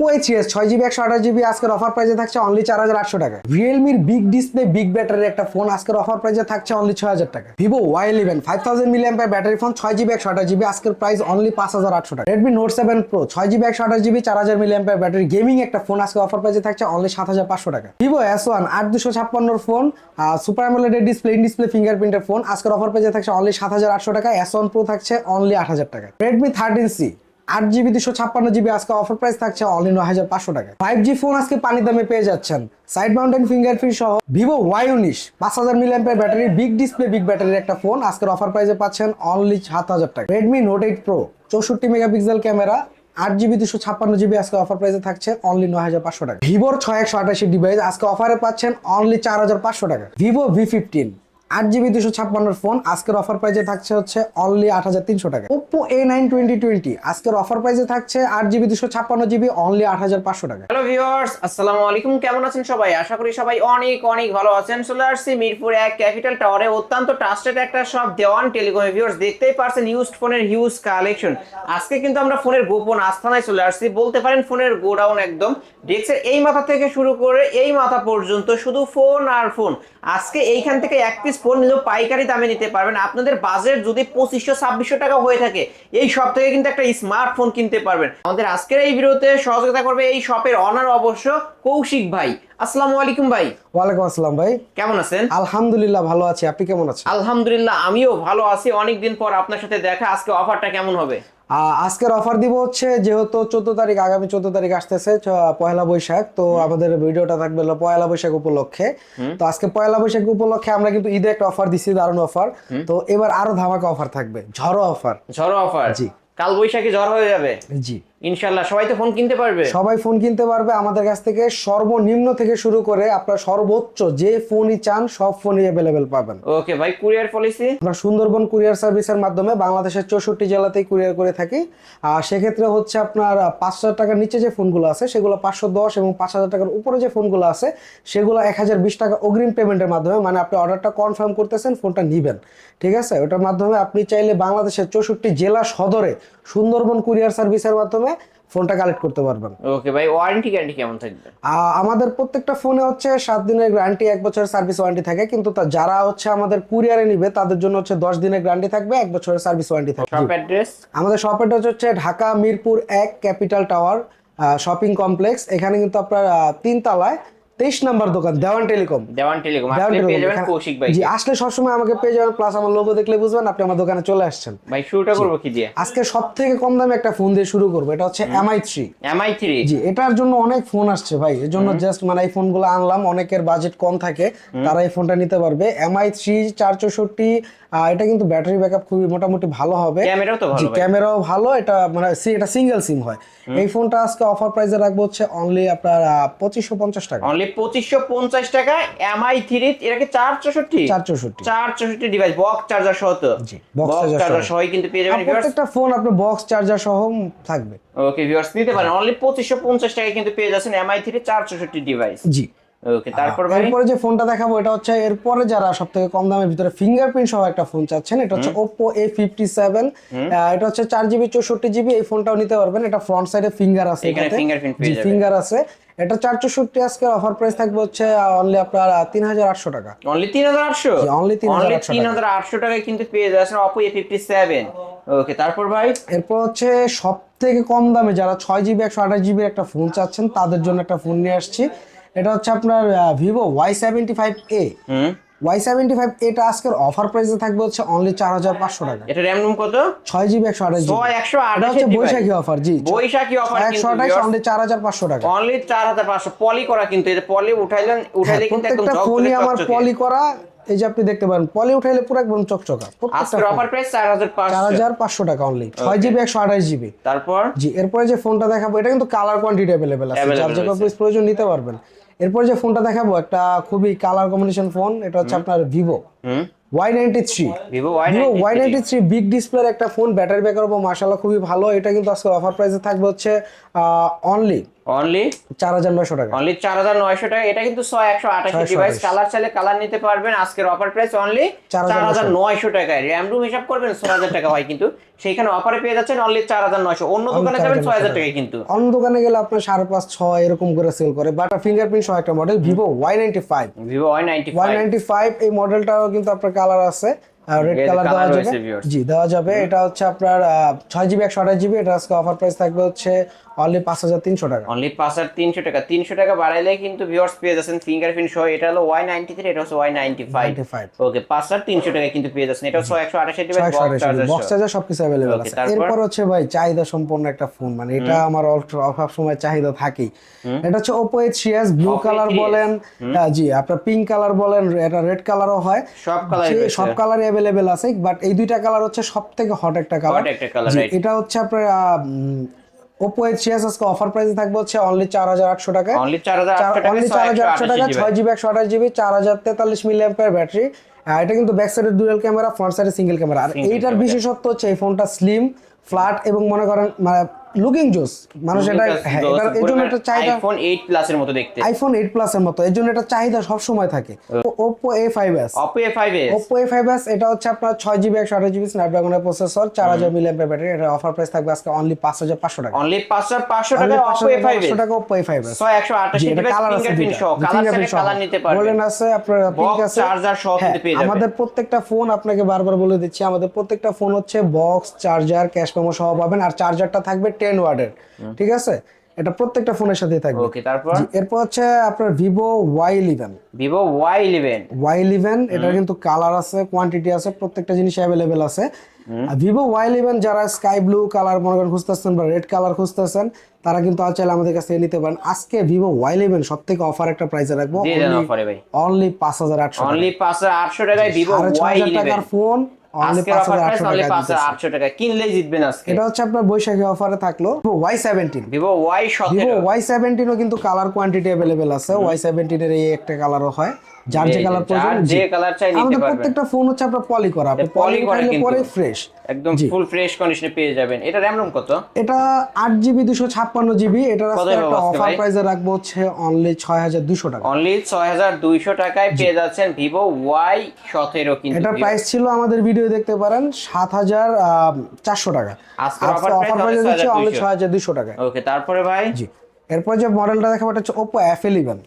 Oppo HS ছয় GB একশো আঠাশ জিবি আজকের অফার প্রাইসে থাকছে অনলি চার হাজার আটশো টাকা। রিয়েলমির বিগ ডিসপ্লে বিগ ব্যাটারি একটা ফোন আজকের অফার প্রাইসে থাকছে অনলি ছয় হাজার টাকা। Vivo Y eleven five thousand milliamp battery phone ছয় জিবি একশো আঠাশ জিবি আজকের প্রাইস অনলি পাঁচ হাজার আটশো টাকা। রেডমি নোট সেভেন প্রো ছয় জিবি একশো আঠাশ জিবি চার হাজার মিলিয়াম ব্যাটারি গেমিং একটা ফোন আজকে অফার প্রাইসে থাকছে অনলি সাত হাজার পাঁচশো টাকা। ভিভো এস ওয়ান আট দুশো ছাপ্পান্নর ফোন সুপার অ্যামোলেডের ডিসপ্লে ইন ডিসপ্লে ফিঙ্গারপ্রিন্টের ফোন আজকের অফার প্রাইসে থাকছে অনলি সাত হাজার আটশো টাকা এস ওয়ান প্রো থাকছে অনলি আট হাজার টাকা। রেডমি থার্টিন সি আট জিবি, দুশো ছাপ্পান্ন জিবি আজকে অফার প্রাইস থাকছে অনলি নয় হাজার পাঁচশো টাকা ফাইভ জি ফোন আজকে পানি দামে পেয়ে যাচ্ছেন। সাইড মাউন্টেন ফিঙ্গারপ্রিন্ট সহ ভিভো ওয়াই উনিশ, পাঁচ হাজার মিলিয়াম্পের ব্যাটারি বিগ ডিসপ্লে বিগ ব্যাটারির একটা ফোন আজকের অফার প্রাইসে পাচ্ছেন অনলি সাত হাজার টাকা। রেডমি নোট এইট প্রো চৌষট্টি মেগাপিক্সেল ক্যামেরা, আট জিবি, দুশো ছাপ্পান্ন জিবি আজকে অফার প্রাইসে থাকছে অনলি নয় হাজার পাঁচশো টাকা ভিভোর ছয় একশো আঠাশি ডিভাইস আজকে অফারে পাচ্ছেন অনলি চার হাজার পাঁচশো টাকা ভিভো ভি ফিফটিন আট জিবি দুশো ছাপ্পান্নর ফোন। আজকের অফার প্রাইসে থাকছে হচ্ছে অনলি আট হাজার তিনশো টাকা। Oppo A nine twenty twenty আজকের অফার প্রাইসে থাকছে আট জিবি দুশো ছাপ্পান্ন জিবি অনলি আট হাজার পাঁচশো টাকা। হ্যালো ভিউয়ার্স আসসালামু আলাইকুম। কেমন আছেন সবাই? আশা করি সবাই অনেক অনেক ভালো আছেন। চলে আসছি মিরপুর এক ক্যাপিটাল টাওয়ারে অত্যন্ত ট্রাস্টেড একটা সব দেওয়ান টেলিকম ভিউয়ার্স দেখতেই পারছেন ইউজড ফোনের হিউজ কালেকশন আজকে কিন্তু আমরা ফোনের গোপন আস্থানায় চলে আসছি। বলতে পারেন ফোনের গোডাউন একদম। ডেস্কের এই মাথা থেকে শুরু করে এই মাথা পর্যন্ত শুধু ফোন আর ফোন আজকে এইখান থেকে এক পিস ফোন নিলেও পাইকারি দামে নিতে পারবেন। আপনাদের বাজেট যদি পঁচিশশো ছাব্বিশশো টাকা হয়ে থাকে এই শপ থেকে কিন্তু একটা স্মার্টফোন কিনতে পারবেন। আমাদের আজকের এই ভিডিওতে সহযোগিতা করবে এই শপের অনার অবশ্য কৌশিক ভাই। আসসালামু আলাইকুম ভাই। ওয়ালাইকুম আসসালাম ভাই। কেমন আছেন? আলহামদুলিল্লাহ ভালো আছি। আপনি কেমন আছেন? আলহামদুলিল্লাহ আমিও ভালো আছি। অনেকদিন পর আপনার সাথে দেখা। আজকে অফারটা কেমন হবে? আজকের অফার দিব হচ্ছে যেহেতু চোদ্দ তারিখ আগামী চোদ্দ তারিখ আসতেছে পয়লা বৈশাখ। তো আমাদের ভিডিওটা থাকবে পয়লা বৈশাখ উপলক্ষে। তো আজকে পয়লা বৈশাখ উপলক্ষে আমরা কিন্তু ঈদে একটা অফার দিচ্ছি দারুণ অফার তো এবার আরও ধামাকা অফার থাকবে ঝড়ো অফার ঝড়ো অফার জি। কাল বৈশাখী ঝড় হয়ে যাবে? জি। ইনশাল্লাহ সবাই তো ফোন কিনতে পারবে। সবাই ফোন কিনতে পারবে। আমাদের কাছ থেকে সর্বনিম্ন থেকে শুরু করে আপনার সর্বোচ্চ যে ফোনই চান সব ফোনই অ্যাভেলেবেল পাবেন। ওকে ভাই কুরিয়ার পলিসি? আমরা সুন্দরবন কুরিয়ার সার্ভিসের মাধ্যমে বাংলাদেশের চৌষট্টি জেলাতেই কুরিয়ার করে থাকি। আর সেক্ষেত্রে হচ্ছে আপনার পাঁচ হাজার টাকার নিচে যে ফোনগুলো আছে সেগুলো পাঁচশো দশ এবং পাঁচ হাজার টাকার উপরে যে ফোনগুলো আছে সেগুলো এক হাজার বিশ টাকা অগ্রিম পেমেন্টের মাধ্যমে মানে আপনি অর্ডারটা কনফার্ম করতেছেন ফোনটা নিবেন। ঠিক আছে? ওটার মাধ্যমে আপনি চাইলে বাংলাদেশের চৌষট্টি জেলা সদরে সুন্দরবন কুরিয়ার সার্ভিসের মাধ্যমে ফোনটা কালেক্ট করতে পারবেন। ওকে ভাই ওয়ারেন্টি গ্যারান্টি কেমন থাকবে? আমাদের প্রত্যেকটা ফোনে হচ্ছে সাত দিনের গ্যারান্টি এক বছরের সার্ভিস ওয়ারেন্টি থাকে। কিন্তু যারা হচ্ছে আমাদের কুরিয়ারে নিবে তাদের জন্য হচ্ছে দশ দিনের গ্যারান্টি থাকবে এক বছরের সার্ভিস ওয়ারেন্টি থাকবে। শপ অ্যাড্রেস আমাদের শপের হচ্ছে ঢাকা মিরপুর এক ক্যাপিটাল টাওয়ার শপিং কমপ্লেক্স এখানে কিন্তু আপনার তিন তলায় তেইশ নাম্বার দোকান Dewan telecom. Dewan telecom Dewan telecom Koushik ভাই। জি আসলে সবসময় আমাকে পেয়ে যাবেন প্লাস আমার লোগো দেখলে বুঝবেন আপনি আমার দোকানে চলে আসছেন। ভাই শুরুটা করব কি দিয়ে? আজকে সব থেকে কম দামে একটা ফোন দিয়ে শুরু করব এটা হচ্ছে MI three MI three G এটার জন্য অনেক ফোন আসছে ভাই এর জন্য জাস্ট মানে এই ফোনগুলো আনলাম অনেকের বাজেট কম থাকে তারা এই ফোনটা নিতে পারবে। এমআই থ্রি চার চৌষট্টি এটা কিন্তু ব্যাটারি ব্যাকআপ খুবই মোটামুটি ভালো হবে। ক্যামেরাও তো ভালো ক্যামেরাও ভালো এটা মানে সি- এটা সিঙ্গেল সিম হয়। এই ফোনটা আজকে অফার প্রাইসে রাখব হচ্ছে অনলি আপনার পঁচিশশো পঞ্চাশ টাকা। অনলি পঁচিশশো পঞ্চাশ টাকা এমআই থ্রি এটাকে চার চৌষট্টি? চার চৌষট্টি। চার চৌষট্টি ডিভাইস বক্স চার্জার সহ তো? বক্স চার্জার সহ। সহই কিন্তু পেয়ে যাবেন প্রত্যেকটা ফোন আপনার বক্স চার্জার সহ থাকবে। ওকে ভিউয়ার্স নিতে পারেন। অনলি পঁচিশশো পঞ্চাশ টাকায় কিন্তু পেয়ে যাচ্ছেন এমআই থ্রি চার চৌষট্টি ডিভাইস জি। ওকে তারপর ভাই? এরপরে যে ফোনটা দেখাবো এটা হচ্ছে এরপরে যারা সব থেকে কম দামের ভিতরে ফিঙ্গারপ্রিন্ট সহ একটা ফোন চাচ্ছেন এটা হচ্ছে ফিফটি সেভেন এটা হচ্ছে চার জিবি চৌষট্টি জিবি এই ফোনটাও নিতে পারবেন। এটা ফ্রন্ট সাইডে ফিঙ্গার আছে এখানে পেয়ে যাবেন। ফিঙ্গার আছে। এটা চার চৌষট্টি আজকে অফার প্রাইস থাকবে হচ্ছে অনলি আপনার তিন হাজার আটশো টাকা। অনলি তিন হাজার আটশো? 3,800 তিন হাজার আটশো টাকায়। কিন্তু পেয়ে যাচ্ছেন Oppo A fifty seven okay তারপর ভাই? এরপর হচ্ছে সব থেকে কম দামে যারা ছয় জিবি একশো আঠাশ জিবির একটা ফোন চাচ্ছেন তাদের জন্য একটা ফোন নিয়ে আসছি। এটা হচ্ছে আপনার Vivo Y seventy five A Y seventy five এটা আজকের অফার প্রাইসে থাকবে হচ্ছে অনলি চার হাজার পাঁচশো টাকা। এটা র্যাম রুম কত? ছয় জিবি একশো আঠাশ জিবি একশো আঠাশ হচ্ছে বৈশাখী অফার জি। বৈশাখী অফার একশো আঠাশ অনলি চার হাজার পাঁচশো টাকা। অনলি চার হাজার পাঁচশো। পলি করা কিন্তু এটা পলি উঠাইলেন উঠাইলে কিন্তু একদম হ্যাঁ, ফোনই আমার পলি করা এই যে আপনি দেখতে পারেন পলি উঠাইলে পুরো একদম চকচকা। আজকের অফার প্রাইস চার হাজার চার পাঁচশো হাজার পাঁচশো টাকা অনলি ছয় জিবি একশো আঠাশ জিবি তারপর? জি এরপরে যে ফোনটা দেখাবো এটা কিন্তু কালার কোয়ান্টিটি অ্যাভেলেবেল আছে। যার প্রয়োজন নিতে পারবেন। এরপর যে ফোনটা দেখাবো একটা খুবই কালার কম্বিনেশন ফোন এটা হচ্ছে আপনার Vivo Y ninety three Vivo Y Vivo Y ninety three big ডিসপ্লের একটা ফোন ব্যাটারি ব্যাকআপ মার্শাল্লাহ খুবই ভালো। এটা কিন্তু আজকে অফার প্রাইসে থাকবে হচ্ছে অনলি অনলি চার হাজার নয়শো টাকা। অনলি চার হাজার নয়শো টাকা। এটা কিন্তু ছয় একশো আঠাশি ডিভাইস কালার চাইলে কালার নিতে পারবেন। আজকের অফার প্রাইস অনলি চার 4,900 হাজার নয়শো টাকায়। র্যাম রুম হিসাব করবেন ছয় হাজার টাকা হয় কিন্তু। সেইখানে অফারে পেয়ে যাচ্ছেন অনলি চার হাজার নয়শো। অন্য দোকানে যাবেন ছয় হাজার টাকায় কিন্তু। অন্য দোকানে গেলে আপনার সাড়ে পাঁচ ছয় এরকম করে সেল করে। বাট ফিঙ্গারপ্রিন্ট সহ একটা model Vivo Y ninety five Vivo Y ninety Y ninety five এই মডেলটাও কিন্তু আপনার কালার আছে। রেড কালার দেওয়া যাবে। জি দেওয়া যাবে। এটা হচ্ছে আপনার ছয় জিবি একশো আঠাশ জিবি এটা আজকে অফার প্রাইস থাকবে হচ্ছে অনলি পাঁচ হাজার তিনশো টাকা। অনলি পাঁচ হাজার তিনশো টাকা। তিনশো টাকা বাড়াইলে কিন্তু ভিউয়ার্স পেয়ে যাচ্ছেন ফিঙ্গারপ্রিন্ট সহ। এটা হলো ওয়াই নাইনটি থ্রি এটা হচ্ছে ওয়াই নাইনটি ফাইভ ওকে পাঁচ হাজার তিনশো টাকা কিন্তু পেয়ে যাচ্ছেন। এটা হচ্ছে একশো আঠাশি ছয়শো বক্স চার্জার সবকিছু অ্যাভেলেবেল আছে। এরপর হচ্ছে ভাই চাহিদা সম্পন্ন একটা ফোন মানে এটা আমার সব সময় চাহিদা থাকেই। এটা হচ্ছে Oppo H CS blue colour বলেন জি আপনার পিঙ্ক কালার বলেন এটা রেড কালারও হয়। সব কালার সব কালারই অ্যাভেলেবেল আছে বাট এই দুইটা কালার হচ্ছে সব থেকে হট একটা কালার. এটা হচ্ছে আপনার ওপো এইচ সিএস আজকে অফার প্রাইস থাকবে হচ্ছে অনলি চার হাজার আটশো টাকা অনলি চার হাজার আটশো টাকা ছয় জিবি একশো আঠাশ জিবি চার হাজার তেতাল্লিশ মিলি ব্যাটারি এটা কিন্তু ব্যাক সাইডে ডুয়াল ক্যামেরা ফ্রন্ট সাইডে সিঙ্গেল ক্যামেরা আর এইটার বিশেষত্ব হচ্ছে এই ফোনটা স্লিম ফ্ল্যাট এবং মনে করেন মানে লুকিং জোস মানুষ এটা হ্যাঁ এটার এই জন্য এটা চাহিদা আইফোন এইট প্লাসের মতো দেখতে। আইফোন এইট প্লাস এর মতো। এই জন্য এটা চাহিদা সব সময় থাকে Oppo A five S Oppo A Oppo A এটা হচ্ছে আপনার স্ন্যাপড্রাগনের প্রসেসর চার হাজার মিলি অ্যাম্পিয়ার ব্যাটারি এটা অফার প্রাইস থাকবে আজকে অনলি পাঁচ হাজার পাঁচশো টাকা। অনলি পাঁচ হাজার পাঁচশো টাকা Only অপো এ ফাইভ 500 টাকা ওপো এ ফাইভ এস ছয় একশো আঠাশি জি, এটা ডিভাইস কালার আছে ফিঙ্গারপ্রিন্ট সহ কালার কালার নিতে পারবেন। গোল্ডেন আছে আপনার পিঙ্ক আছে। charger সহ হ্যাঁ, পেয়ে যাবেন। আমাদের প্রত্যেকটা ফোন আপনাকে বারবার বলে দিচ্ছি আমাদের প্রত্যেকটা ফোন হচ্ছে বক্স চার্জার ক্যাশ মেমো সহ পাবেন। আর চার্জারটা থাকবে টেন ওয়ার্ডের ঠিক আছে? এটা প্রত্যেকটা ফোনের সাথে থাকবে। ওকে তারপর? এরপর হচ্ছে আপনার Vivo Y eleven. Vivo Y eleven. Y eleven এটা কিন্তু কালার আছে কোয়ান্টিটি আছে প্রত্যেকটা জিনিস অ্যাভেলেবেল আছে। ভিভো ওয়াই ইলেভেন যারা স্কাই ব্লু কালার মনে করেন খুঁজতেছেন বা রেড কালার খুঁজতেছেন তারা কিন্তু আর চাইলে আমাদের কাছে নিতে পারেন। আজকে ভিভো ওয়াই ইলেভেন সব থেকে অফার একটা প্রাইসে রাখব। অনলি পাঁচ হাজার আটশো অনলি পাঁচ হাজার আটশো টাকায় ভিভো ওয়াই টাকার ফোন আজকের অফার প্রাইস অনলি টাকা কিনলেই জিতবেন আজকে। এটা হচ্ছে আপনার বৈশাখী অফারে থাকল ওয়াই সেভেন্টিন ভিভো ওয়াই সতেরো। ওয়াই সেভেন্টিনও কিন্তু কালার কোয়ান্টিটি অ্যাভেলেবেল আছে। ওয়াই সেভেন্টিনের এই একটা কালারও হয়। যার যে কালার প্রয়োজন যে কালার চাই নিতে আমাদের পারবেন। প্রত্যেকটা ফোন হচ্ছে আপনার পলি করা আপনি পলি করলে। পরে ফ্রেশ একদম ফুল ফ্রেশ কন্ডিশনে পেয়ে যাবেন। এটা র্যাম রুম কত? এটা আট জিবি দুশো ছাপ্পান্ন জিবি এটার কত আজকে একটা অফার প্রাইসে রাখব হচ্ছে অনলি ছয় হাজার দুশো টাকা। অনলি ছয় হাজার দুইশো টাকায় পেয়ে যাচ্ছেন ভিভো ওয়াই সতেরো কিন্তু এটার প্রাইস ছিল আমাদের ভিডিও দেখতে পারেন সাত হাজার চারশো টাকা। আজকে অফার প্রাইসে only অনলি 6,200 ছয় হাজার দুশো টাকা ওকে তারপরে ভাই? জি। এরপর যে মডেলটা দেখাবো এটা হচ্ছে Oppo F eleven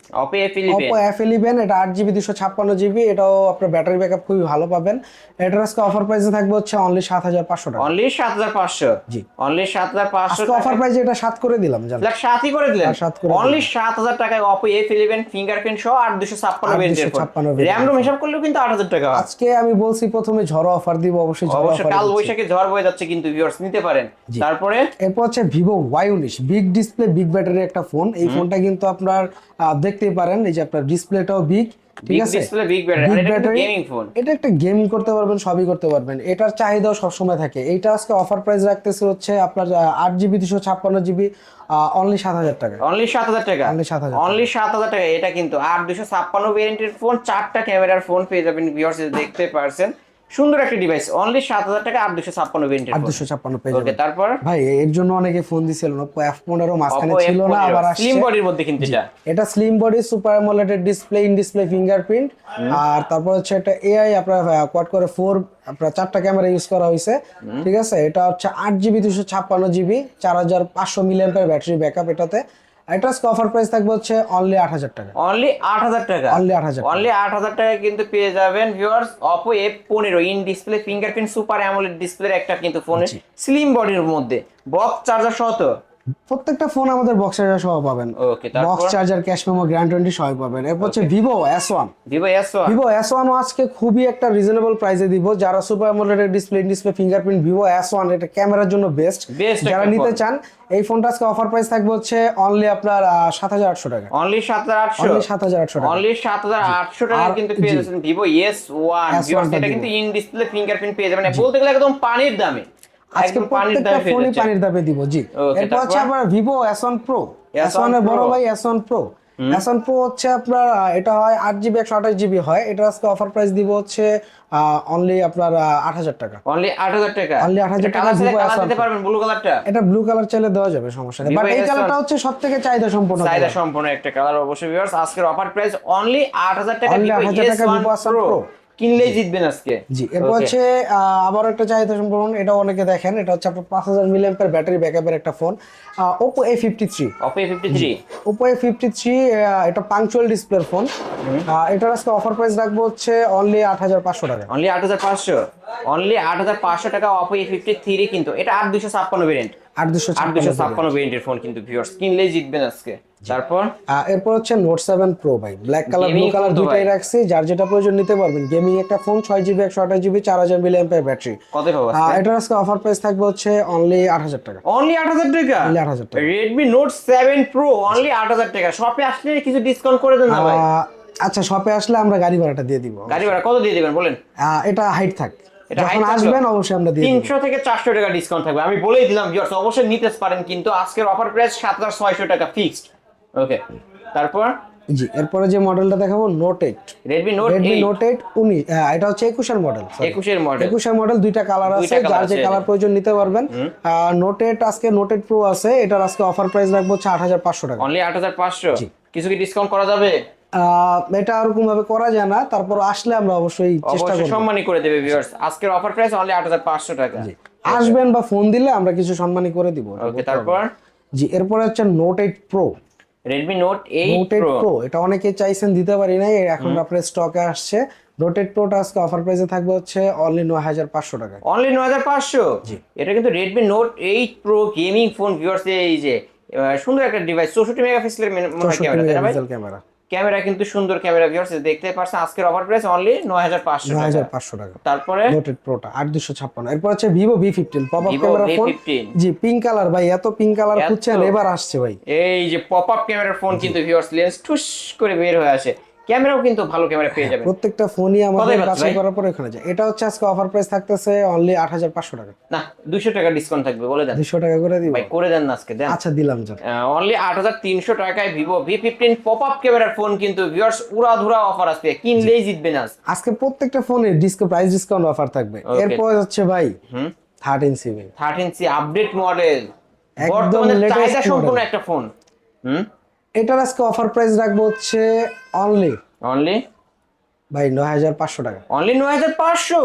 Oppo F eleven এটা আট জিবি দুশো ছাপ্পান্ন জিবি এটাও আপনার ব্যাটারি ব্যাকআপ খুবই ভালো পাবেন। এটার আজকে অফার প্রাইসে থাকবে হচ্ছে অনলি সাত হাজার পাঁচশো টাকা। অনলি সাত হাজার পাঁচশো? জি। অনলি সাত হাজার পাঁচশো আজকে অফার প্রাইসে এটা সাত করে দিলাম জান লাখ সাতই করে দিলেন? সাত করে অনলি সাত হাজার টাকায় অপো এফ ইলেভেন ফিঙ্গারপ্রিন্ট সহ আট দুশো ছাপ্পান্ন 8,256 ভেরিয়েন্টের র্যাম রুম হিসাব করলেও কিন্তু আট হাজার টাকা আজকে আমি বলছি প্রথমে ঝড় অফার দিব অবশ্যই ঝড়ো অবশ্য অফার কাল বৈশাখে ঝড় বয়ে যাচ্ছে কিন্তু ভিউয়ার্স নিতে পারেন। তারপরে? এরপর হচ্ছে ভিভো ওয়াই উনিশ বিগ ডিসপ্লে বিগ ব্যাটারি একটা ফোন এই ফোনটা কিন্তু আপনার দেখতেই পারেন এই যে আপনার ডিসপ্লেটাও বিগ ঠিক আছে? ডিসপ্লে বিগ ব্যাটারি এটা কিন্তু গেমিং ফোন এটা একটা গেম করতে পারবেন সবই করতে পারবেন। এটার চাহিদাও সবসময় থাকে। এইটা আজকে অফার প্রাইস রাখতেছে হচ্ছে আপনার আট জিবি দুশো ছাপ্পান্ন জিবি অনলি সাত হাজার টাকা। অনলি সাত হাজার টাকা? Only 7,000 অনলি সাত হাজার টাকা। এটা কিন্তু আর দুশো ছাপ্পান্ন ভেরিয়েন্টের ফোন চারটা ক্যামেরার ফোন পেয়ে যাবেন ভিউয়ার্স দেখতে পারছেন। সুন্দর একটা ডিভাইস অনলি সাত হাজার টাকা আর দুশো ছাপ্পান্ন ভেরিয়েন্টের আট দুশো ছাপ্পান্ন পেয়ে ওকে তারপর? ভাই এর জন্য অনেকে ফোন দিছিল ওপো এফ পনেরো মাঝখানে ছিল না আবার স্লিম বডির মধ্যে কিন্তু এটা। এটা slim body super AMOLED display in display fingerprint আর তারপর হচ্ছে এটা এআই আপনার কোয়াড করে ফোর আপনার চারটা ক্যামেরা ইউজ করা হয়েছে। ঠিক আছে? এটা হচ্ছে আট জিবি দুশো ছাপ্পান্ন জিবি চার হাজার পাঁচশো মিলিয়ামের ব্যাটারি ব্যাকআপ এটাতে। এটা অফার প্রাইস থাকবে হচ্ছে অনলি আট হাজার টাকা। অনলি আট হাজার টাকা? অনলি আট হাজার অনলি আট হাজার টাকা কিন্তু পেয়ে যাবেন ভিউয়ার্স অপো এফ পনেরো in display fingerprint super AMOLED display একটা কিন্তু ফোনের স্লিম বডির মধ্যে। বক্স চার্জার সহ তো? প্রত্যেকটা ফোন আমাদের বক্স চার্জার সহ পাবেন। ওকে তারপর? Box charger cash memo grand twenty সহ পাবেন। এরপর হচ্ছে Vivo S one Vivo S Vivo S one আজকে খুবই একটা রিজনেবল প্রাইসে দিব। যারা super AMOLED display display fingerprint Vivo S one এটা ক্যামেরার জন্য বেস্ট যারা নিতে চান এই ফোনটা আজকে অফার প্রাইস থাকবে হচ্ছে অনলি আপনার সাত হাজার আটশো টাকা। অনলি সাত হাজার আটশো? অনলি সাত হাজার আটশো টাকা। অনলি সাত হাজার আটশো টাকা কিন্তু পেয়ে। যাচ্ছেন ভিভো এস ওয়ান S1 এটা কিন্তু ইন ডিসপ্লে ফিঙ্গারপ্রিন্ট পেয়ে যাবেন। বলতে গেলে একদম পানির দামে। আজকে প্রত্যেকটা ফোনই পানির দামে দিব জি। এরপর হচ্ছে? আবার Vivo S one pro S S1 ওয়ানের বড় ভাই S one pro S one pro হচ্ছে আপনার এটা হয় আট জিবি একশো আঠাশ জিবি হয়। এটা আজকে অফার প্রাইস দিব হচ্ছে অনলি আপনার আট হাজার টাকা। অনলি আট হাজার টাকা? Only 8,000 টাকা কালার Vivo কালার S1 দিতে পারবেন ব্লু কালারটা এটা ব্লু কালার চাইলে দেওয়া যাবে সমস্যা নেই। বাট এই কালারটা হচ্ছে সব থেকে চাহিদা সম্পূর্ণ চাহিদা। সম্পূর্ণ একটা কালার অবশ্যই ভিউয়ার্স আজকের অফার প্রাইস অনলি আট হাজার টাকা Only Vivo 8,000 টাকা S1 Vivo S1 Pro Pro। কিনলেই জিতবেন আজকে। জি এরপর. হচ্ছে আবার একটা চাহিদা সম্পূর্ণ এটা অনেকে দেখেন এটা হচ্ছে আপনার পাঁচ হাজার মিলিয়াম্পের ব্যাটারি ব্যাকআপের একটা phone. Oppo A fifty three Oppo A53? Oppo A fifty three এটা পাংচুয়াল ডিসপ্লের ফোন। এটার আজকে অফার প্রাইস রাখব হচ্ছে অনলি আট হাজার পাঁচশো টাকা। অনলি আট হাজার পাঁচশো? অনলি আট হাজার পাঁচশো টাকা অপো এ ফিফটি থ্রি কিন্তু। এটা আট দুশো ছাপ্পান্ন ভেরিয়েন্ট আট দুশো আট দুশো ছাপ্পান্ন ভেরিয়েন্টের ফোন কিন্তু ভিউয়ার্স কিনলেই জিতবেন আজকে। তারপর? এরপর হচ্ছে নোট সেভেন প্রো ভাই। ব্ল্যাক কালার ব্লু কালার দুটাই রাখছি। যার যেটা প্রয়োজন নিতে পারবেন। গেমিং একটা ফোন ছয় জিবি একশো আঠাশ জিবি চার হাজার ব্যাটারি কত পাবো এটার আজকে অফার প্রাইস থাকবে হচ্ছে অনলি আট হাজার টাকা। অনলি আট হাজার টাকা? Only 8,000 টাকা। Redmi note seven pro only আট হাজার টাকা। শপে আসলে কিছু ডিসকাউন্ট করে দেন না ভাই? আচ্ছা শপে আসলে আমরা গাড়ি ভাড়াটা দিয়ে দিব। গাড়ি ভাড়া কত দিয়ে দিবেন বলেন? এটা হাইট থাক। যখন আসবেন অবশ্যই আমরা দিব তিনশো থেকে চারশো টাকা ডিসকাউন্ট থাকবে। আমি বলেই দিলাম ভিউয়ার্স অবশ্যই নিতে পারেন কিন্তু আজকের অফার প্রাইস সাত হাজার ছয়শো টাকা ফিক্সড ওকে তারপর? জি এরপরে যে মডেলটা দেখাবো note eight Redmi note Redmi note eight উনিশ এটা হচ্ছে একুশের মডেল একুশের মডেল একুশের মডেল দুইটা কালার আছে যার যে কালার প্রয়োজন নিতে পারবেন। নোট এইট আজকে নোট এইট প্রো আছে এটার আজকে অফার প্রাইস রাখব হচ্ছে আট হাজার পাঁচশো টাকা। অনলি আট হাজার পাঁচশো? কিছু কি ডিসকাউন্ট করা যাবে? এটা ওরকম ভাবে করা যায় না। তারপর আসলে আমরা অবশ্যই চেষ্টা করব। সম্মানই করে দেবে ভিউয়ার্স আজকের অফার প্রাইস অনলি আট হাজার পাঁচশো টাকা। আসবেন বা ফোন দিলে আমরা কিছু সম্মানই করে দিব। ওকে তারপর? জি এরপরে হচ্ছে note eight pro Redmi note eight note eight pro pro এটা অনেকে চাইছেন দিতে পারি নাই। এখন আপনার স্টকে আসছে। নোট এইট প্রোটা আজকে অফার প্রাইসে থাকবে হচ্ছে অনলি নয় হাজার পাঁচশো টাকা অনলি নয় হাজার পাঁচশো? এটা কিন্তু Redmi note eight pro gaming phone viewers এই যে সুন্দর একটা ডিভাইস চৌষট্টি মেগাপিক্সেলের মনে হয় ক্যামেরা ক্যামেরা কিন্তু সুন্দর ক্যামেরা ভিউয়ার্স দেখতে পারছেন আজকের অফার প্রাইস অনলি নয় হাজার পাঁচশো নয় টাকা। তারপরে? নোটেড প্রোটা আট দুশো ছাপ্পান্ন। এরপর আছে Vivo V fifteen pop up camera phone জি পিঙ্ক কালার ভাই এত পিঙ্ক কালার? খুঁজছেন এবার আসছে ভাই। এই যে পপ আপ ক্যামেরার ফোন কিন্তু ভিউয়ার্স লেন্স ঠুস করে বের হয়ে আসে। ক্যামেরাও কিন্তু ভালো ক্যামেরা পেয়ে যাবেন। প্রত্যেকটা ফোনই আমাদের ভাই? করার পরে ওখানে যায়। এটা হচ্ছে আজকে অফার প্রাইস থাকতেছে অনলি আট হাজার পাঁচশো টাকা। না দুশো টাকা ডিসকাউন্ট থাকবে বলে দেন। দুশো টাকা করে দিব। ভাই করে দেন না আজকে দেন। আচ্ছা দিলাম যান অনলি আট হাজার তিনশো টাকায় Vivo V fifteen pop up ক্যামেরার ফোন কিন্তু ভিউয়ার্স উড়াধুরা অফার আসবে। কিনলেই জিতবেন আজ আজকে। প্রত্যেকটা ফোনে ডিসকাউন্ট প্রাইস ডিসকাউন্ট অফার থাকবে. এরপর হচ্ছে ভাই হুম। Thirteen CB thirteen C update model বর্তমানে চাহিদা সম্পূর্ণ একটা ফোন হুম? এটার আজকে অফার প্রাইস রাখব হচ্ছে অনলি অনলি ভাই নয় হাজার পাঁচশো টাকা। অনলি নয় হাজার পাঁচশো?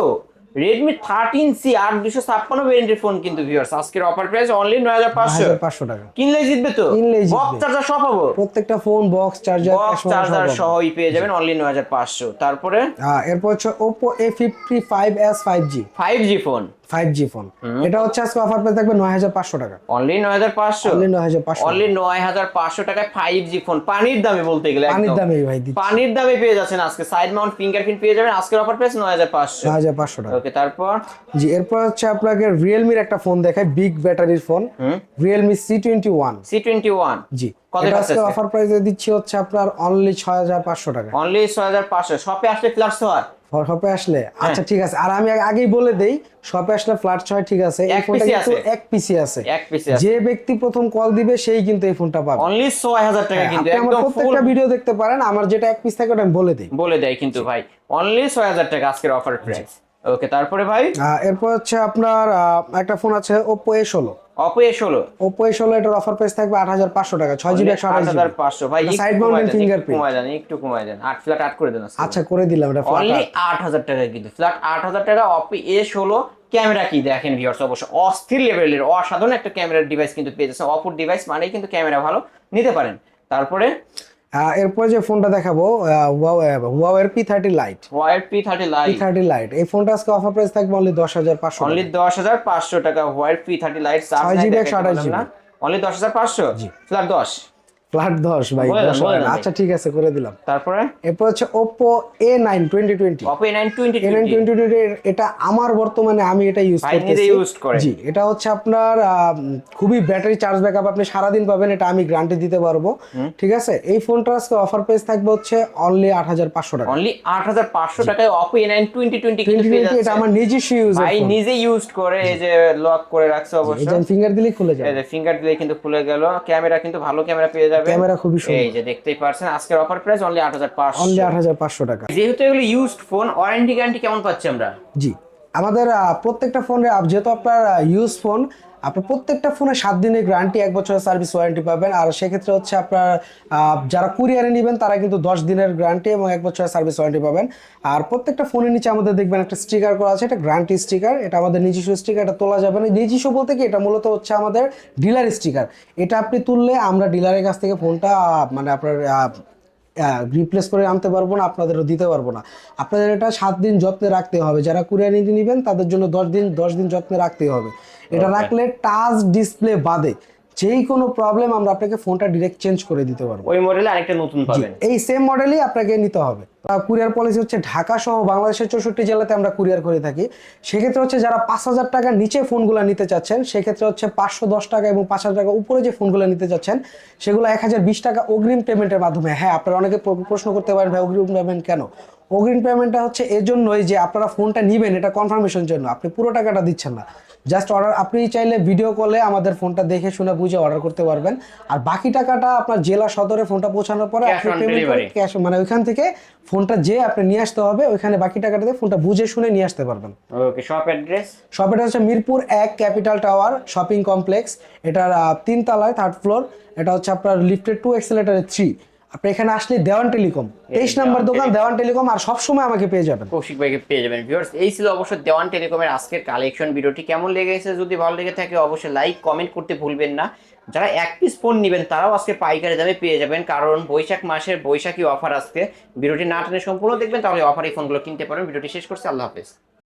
রেডমি থার্টিন সি আট দুশো ছাপ্পান্ন ভেরিয়েন্টের ফোন কিন্তু ভিউয়ার্স আজকের অফার প্রাইস অনলি নয় হাজার পাঁচশো। পাঁচশো টাকা। কিনলেই জিতবে তো? কিনলেই জিতবে। বক্স চার্জার সব পাবো? প্রত্যেকটা phone box charger box charger সহই পেয়ে যাবেন অনলি নয় হাজার পাঁচশো। তারপরে? এরপর হচ্ছে Oppo A fifty five S five G five G phone five G phone এটা হচ্ছে আজকে অফার প্রাইস থাকবে নয় হাজার পাঁচশো টাকা। অনলি নয় হাজার পাঁচশো? অনলি নয় হাজার পাঁচশো। অনলি নয় হাজার পাঁচশো টাকায় ফাইভ জি ফোন পানির দামে বলতে গেলে পানির দামে ভাই পানির দামে পেয়ে যাচ্ছেন আজকে। সাইড মাউন্ট ফিঙ্গারপ্রিন্ট পেয়ে যাবেন। আজকের অফার প্রাইস নয় হাজার পাঁচশো। নয় হাজার পাঁচশো টাকা। ওকে তারপর? জি এরপর হচ্ছে আপনাকে রিয়েলমির একটা ফোন দেখায় বিগ ব্যাটারির phone Realme C twenty one C twenty one G আজকে? অফার প্রাইসে দিচ্ছি হচ্ছে আপনার অনলি ছয় হাজার পাঁচশো টাকা। অনলি ছয় হাজার পাঁচশো। শপে আসলে ফ্ল্যাশ হওয়ার শপে আসলে? হ্যাঁ। আচ্ছা ঠিক আছে। আর আমি আগেই বলে দেই শপে আসলে ফ্ল্যাট ছয় ঠিক আছে এই এক ফোনটা কিন্তু আছে। এক পিসি আছে। এক পিসে যে ব্যক্তি প্রথম কল দিবে সেই কিন্তু এই ফোনটা পাবে। অনলি ছয় হাজার টাকা হ্যাঁ, কিন্তু একদম প্রত্যেকটা ভিডিও দেখতে পারেন আমার যেটা এক পিস থাকে ওটা আমি বলে দেই। বলে দেয় কিন্তু ভাই। অনলি ছয় হাজার টাকা আজকের অফার প্রাইস ওকে তারপরে ভাই? এরপর হচ্ছে আপনার একটা ফোন আছে ওপো এ ষোলো। অপো এ ষোলো। ওপো এ ষোলো এটার অফার প্রাইস থাকবে আট হাজার পাঁচশো টাকা ছয় জিবি একশো আট হাজার পাঁচশো। ভাই এটা একটু side কমায় দেন, একটু কমায় দেন একটু কমায় দেন। আট ফ্ল্যাট আট করে দেন আচ্ছা করে দিলাম এটা অনলি আট। হাজার টাকা কিন্তু। ফ্ল্যাট আট হাজার টাকা অপো এ ষোলো। ক্যামেরা কি দেখেন ভিউয়ার্স অবশ্য অস্থির লেভেলের অসাধারণ একটা ক্যামেরার ডিভাইস কিন্তু পেয়ে যাচ্ছে অপোর ডিভাইস মানেই কিন্তু ক্যামেরা ভালো নিতে পারেন। তারপরে? এরপর যে ফোনটা দেখাবো হুয়াওয়ের P thirty lite or P thirty P lite thirty lite এই ফোনটা আজকে অফার প্রাইস থাকবে অনলি দশ হাজার পাঁচশো অনলি দশ হাজার পাঁচশো টাকা ওয়ার পি থার্টি লাইট ছয় জিবি একশো আঠাশ জিবি অনলি দশ হাজার পাঁচশো? ফ্ল্যাট দশ? ফ্ল্যাট দশ ভাই আচ্ছা ঠিক আছে করে দিলাম। তারপরে? এরপর হচ্ছে এটা আমার বর্তমানে আমি এটা ইউজ করতেছি। করে। জি এটা হচ্ছে আপনার খুবই ব্যাটারি চার্জ ব্যাকআপ আপনি সারাদিন পাবেন এটা আমি গ্যারান্টি দিতে পারব। ঠিক আছে? এই ফোনটা আজকে অফার প্রাইস থাকবে হচ্ছে অনলি আট হাজার পাঁচশো টাকা। অনলি আট হাজার পাঁচশো টাকায় অপো এ নাইন টোয়েন্টি কিন্তু এটা আমার নিজস্ব ইউজ ভাই নিজে ইউজ করে এই যে লক করে রাখছে অবশ্য। ফিঙ্গার দিলেই খুলে যায়। এই যে ফিঙ্গার দিলে কিন্তু খুলে গেল। ক্যামেরা কিন্তু ভালো ক্যামেরা পেয়ে যাবে যাবে। ক্যামেরা খুবই সুন্দর। এই যে দেখতেই পারছেন আজকের অফার প্রাইস অনলি আট হাজার অনলি আট হাজার পাঁচশো টাকা। যেহেতু এগুলো ইউজড ফোন ওয়ারেন্টি গ্যারান্টি কেমন পাচ্ছি আমরা? জি আমাদের প্রত্যেকটা ফোনে যেহেতু আপনার ইউজ ফোন আপনার প্রত্যেকটা ফোনে সাত দিনের গ্যারান্টি এক বছরের সার্ভিস ওয়ারেন্টি পাবেন। আর সেক্ষেত্রে হচ্ছে আপনার যারা কুরিয়ারে নেবেন, তারা কিন্তু দশ দিনের গ্যারান্টি এবং এক বছরের সার্ভিস ওয়ারেন্টি পাবেন। আর প্রত্যেকটা ফোনের নিচে আমাদের দেখবেন একটা স্টিকার করা আছে, এটা গ্যারান্টি স্টিকার এটা আমাদের নিজস্ব স্টিকার এটা তোলা যাবে না। নিজস্ব বলতে কি, এটা মূলত হচ্ছে আমাদের ডিলার স্টিকার এটা আপনি তুললে আমরা ডিলারের কাছ থেকে ফোনটা মানে আপনার রিপ্লেস করে আনতে পারব না, আপনাদেরও দিতে পারব না। আপনাদের এটা সাত দিন যত্নে রাখতে হবে। যারা কুরিয়ার নিতে নেবেন, তাদের জন্য দশ দিন দশ দিন যত্নে রাখতে হবে। এটা রাখলে টাচ ডিসপ্লে বাদে যেই কোনো প্রবলেম আমরা আপনাকে ফোনটা ডিরেক্ট চেঞ্জ করে দিতে পারব। ওই মডেলে আরেকটা নতুন পাবেন। এই সেম মডেলই আপনাকে নিতে হবে। কুরিয়ার পলিসি হচ্ছে ঢাকা সহ বাংলাদেশের চৌষট্টি জেলাতে আমরা কুরিয়ার করে থাকি। সেক্ষেত্রে হচ্ছে যারা পাঁচ হাজার টাকার নিচে ফোনগুলো নিতে চাচ্ছেন সেক্ষেত্রে হচ্ছে পাঁচশো দশ টাকা এবং পাঁচ হাজার টাকা উপরে যে ফোনগুলো নিতে চাচ্ছেন সেগুলো এক হাজার বিশ টাকা অগ্রিম পেমেন্টের মাধ্যমে। হ্যাঁ আপনারা অনেকে প্রশ্ন করতে পারেন ভাই অগ্রিম পেমেন্ট কেন? অগ্রিম পেমেন্টটা হচ্ছে এর জন্যই যে আপনারা ফোনটা নেবেন এটা কনফার্মেশন জন্য। আপনি পুরো টাকাটা দিচ্ছেন না। জাস্ট অর্ডার আপনি চাইলে ভিডিও কলে আমাদের ফোনটা দেখে শুনে বুঝে অর্ডার করতে পারবেন। আর বাকি টাকাটা আপনার জেলা সদরে ফোনটা পৌঁছানোর পরে আপনি পেমেন্ট করে ক্যাশ মানে ওইখান থেকে ফোনটা যে আপনি নিয়ে আসতে হবে ওইখানে বাকি টাকাটা দিয়ে ফোনটা বুঝে শুনে নিয়ে আসতে পারবেন। ওকে শপ অ্যাড্রেস শপটা হচ্ছে মিরপুর এক ক্যাপিটাল টাওয়ার শপিং কমপ্লেক্স এটার আহ, তিন তলায় থার্ড ফ্লোর এটা হচ্ছে আপনার লিফটেড টু এক্সেলেটারের থ্রি আপনি এখানে আসলে দেওয়ান টেলিকম। তেইশ নাম্বার দোকান দেওয়ান টেলিকম আর সবসময় আমাকে পেয়ে যাবেন। কৌশিক ভাইকে পেয়ে যাবেন। ভিউয়ার্স এই ছিল অবশ্য দেওয়ান টেলিকমের আজকের কালেকশন ভিডিওটি। কেমন লেগেছে? যদি ভালো লেগে থাকে অবশ্যই লাইক কমেন্ট করতে ভুলবেন না। যারা এক পিস ফোন নেবেন তারাও আজকে পাইকারি দামে পেয়ে যাবেন। কারণ বৈশাখ মাসের বৈশাখী অফার আজকে। ভিডিওটি না টেনে সম্পূর্ণ দেখবেন তাহলে অফার এই ফোনগুলো কিনতে পারেন। ভিডিওটি শেষ করছে। আল্লাহ হাফেজ।